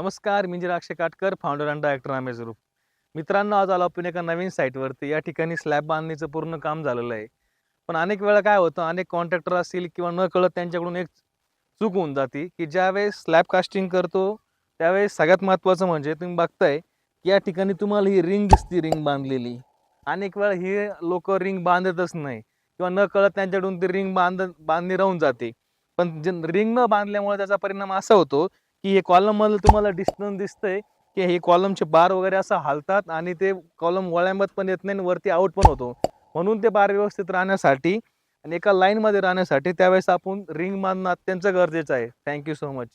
नमस्कार मी Akshay Katkar founder and director Amaze Group मित्रांनो आज आलो आपण एका नवीन साईटवरती या ठिकाणी स्लॅब बांधणीचं पूर्ण काम झालेलं आहे. पण अनेक वेळा काय होतं अनेक कॉन्ट्रॅक्टर असतील किंवा न कळत त्यांच्याकडून एक चूक होऊन जाते की ज्यावेळेस स्लॅब कास्टिंग करतो त्यावेळेस सगळ्यात महत्त्वाचं म्हणजे तुम्ही बघताय की या ठिकाणी तुम्हाला ही रिंग दिसते रिंग बांधलेली. अनेक वेळा ही लोक रिंग बांधतच नाही किंवा न कळत त्यांच्याकडून ती रिंग बांध बांधणी राहून जाते. पण जे रिंग न बांधल्यामुळे त्याचा परिणाम असा होतो की हे कॉलममध्ये तुम्हाला डिस्टन्स दिसतंय की हे कॉलमचे बार वगैरे असं हालतात आणि ते कॉलम वळ्यामध्ये पण येत नाही आणि वरती आउट पण होतो. म्हणून ते बार व्यवस्थित राहण्यासाठी आणि एका लाईन मध्ये राहण्यासाठी त्यावेळेस आपण रिंग मारणं अत्यंत गरजेचं आहे. Thank you so much